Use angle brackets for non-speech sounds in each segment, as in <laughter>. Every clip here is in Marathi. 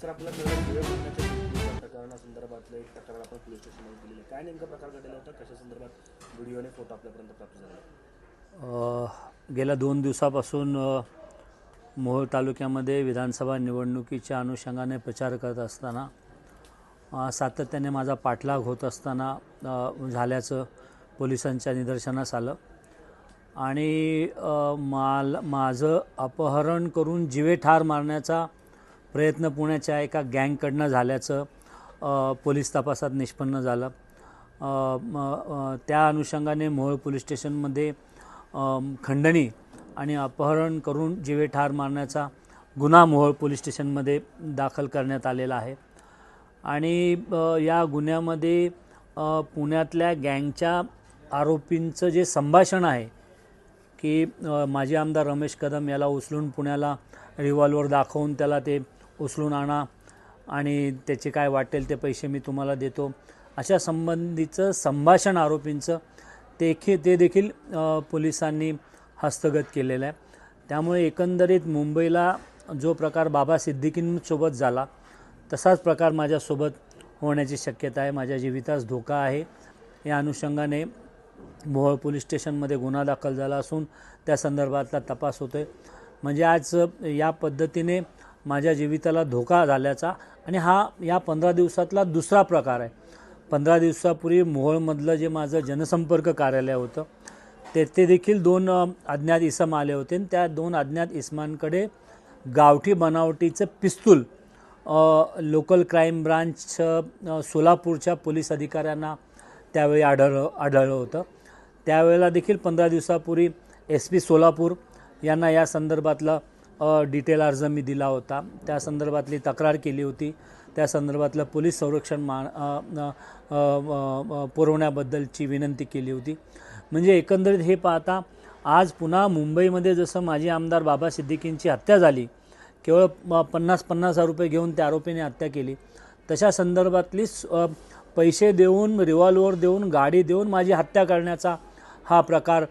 सर आपल्याकडे वेळ बघण्याच्या प्रकरणासंदर्भातलं एक तक्रार आपण पोलीस स्टेशनमध्ये दिलेली काय नेमका प्रकार घडलेला होता? कशा संदर्भात व्हिडिओ आणि फोटो आपल्यापर्यंत प्राप्त झाला? गेल्या दोन दिवसापासून मोहोळ तालुक्यामध्ये विधानसभा निवडणुकीच्या अनुषंगाने प्रचार करत असताना सातत्याने माझा पाठलाग होत असताना झाल्याचं पोलिसांच्या निदर्शनास आलं. आणि माल माझं अपहरण करून जिवे ठार मारण्याचा प्रयत्न पुण्याच्या एका गँगकडनं झाल्याचं पोलीस तपासात निष्पन्न झालं. त्या अनुषंगाने मोहोळ पोलीस स्टेशनमध्ये खंडणी आणि अपहरण करून जीवे ठार मारण्याचा गुन्हा मोहोळ पोलीस स्टेशनमध्ये दाखल करण्यात आलेला आहे. आणि या गुन्ह्यामध्ये पुण्यातल्या गँगच्या आरोपींचं जे संभाषण आहे की माजी आमदार रमेश कदम याला उचलून पुण्याला रिव्हॉल्वर दाखवून त्याला ते उचलून आणा आणि त्याचे काय वाटेल ते पैसे मी तुम्हाला देतो. अशा संबंधीचं संभाषण आरोपींचं देखील ते देखील पोलिसांनी हस्तगत केलेलं आहे. त्यामुळे एकंदरीत मुंबईला जो प्रकार बाबा सिद्दीकींसोबत झाला तसाच प्रकार माझ्यासोबत होण्याची शक्यता आहे. माझ्या जीवितास धोका आहे. या अनुषंगाने मोहोळ पोलीस स्टेशनमध्ये गुन्हा दाखल झाला असून त्या संदर्भातला तपास होतो आहे म्हणजे आज या पद्धतीने माझ्या जीविताला धोका झाल्याचा आणि हा या पंधरा दिवसातला दुसरा प्रकार आहे. पंधरा दिवसापूर्वी मोहोळमधलं जे माझं जनसंपर्क कार्यालय होतं ते ते देखील दोन अज्ञात इसम आले होते आणि त्या दोन अज्ञात इसमांकडे गावठी बनावटीचं पिस्तूल लोकल क्राईम ब्रांच सोलापूरच्या पोलीस अधिकाऱ्यांना त्यावेळी आढळलं आढळलं होतं. त्यावेळेला देखील पंधरा दिवसापूर्वी एस पी सोलापूर यांना या संदर्भातलं डिटेल अर्ज मी दिला होता. त्या संदर्भातली तक्रार केली होती. त्या संदर्भातलं पोलीस संरक्षण मा पुरवण्याबद्दलची विनंती केली होती. म्हणजे एकंदरीत हे पाहता आज पुन्हा मुंबईमध्ये जसं माजी आमदार बाबा सिद्दीकींची हत्या झाली केवळ पन्नास पन्नास हजार रुपये घेऊन त्या आरोपीने हत्या केली तशा संदर्भातली स- पैसे देऊन रिव्हॉल्वर देऊन गाडी देऊन माझी हत्या करण्याचा हा प्रकार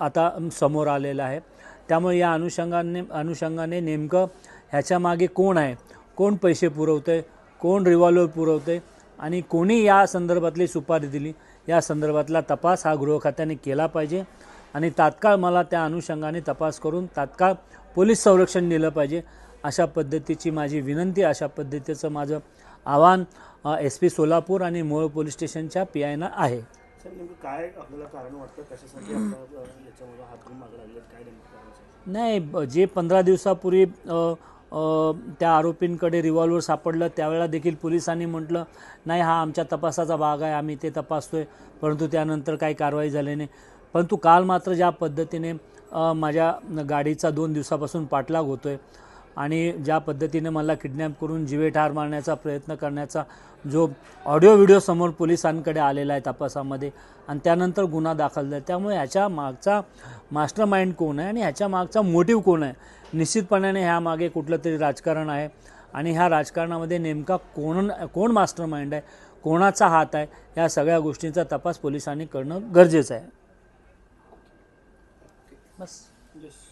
आता समोर आलेला आहे. त्यामुळे या अनुषंगाने अनुषंगाने नेमकं ह्याच्या मागे कोण आहे? कोण पैसे पुरवतं आहे कोण रिव्हॉल्वर पुरवतं आहे आणि कोणी या संदर्भातली सुपारी दिली? या संदर्भातला तपास हा गृह खात्याने केला पाहिजे. आणि तात्काळ मला त्या अनुषंगाने तपास करून तात्काळ पोलीस संरक्षण दिलं पाहिजे. अशा पद्धतीची माझी विनंती अशा पद्धतीचं माझं आव्हान एस पी सोलापूर आणि मोळ पोलीस स्टेशनच्या पी आयना आहे. काय आपल्याला कारण वाटतं? कशासाठी <clears throat> आपल्याला अ, याच्यामध्ये हात धरून मागं लागले काय नेमकं कारण आहे? नाही जे पंधरा दिवसापूर्वी त्या आरोपींकडे रिव्हॉल्वर सापडलं त्यावेळेला देखील पोलिसांनी म्हटलं नाही हा आमच्या तपासाचा भाग आहे आम्ही ते तपासतोय परंतु त्यानंतर काही कारवाई झाली नाही. परंतु काल मात्र ज्या पद्धतीने माझ्या गाडीचा दोन दिवसापासून पाठलाग होतो आहे आणि ज्या पद्धतीने मला किडनॅप करून जीवेठार मारण्याचा प्रयत्न करण्याचा जो ऑडिओ व्हिडिओ समोर पोलिसांकडे आलेला आहे तपासामध्ये आणि त्यानंतर गुन्हा दाखल झाला. त्यामुळे ह्याच्या मागचा मास्टर माइंड कोण आहे आणि ह्याच्या मागचा मोटिव्ह कोण आहे? निश्चितपणाने ह्या मागे कुठलं तरी राजकारण आहे आणि ह्या राजकारणामध्ये नेमका कोण कोण मास्टर माइंड आहे? कोणाचा हात आहे? या सगळ्या गोष्टींचा तपास पोलिसांनी करणं गरजेचं आहे. बस. Yes.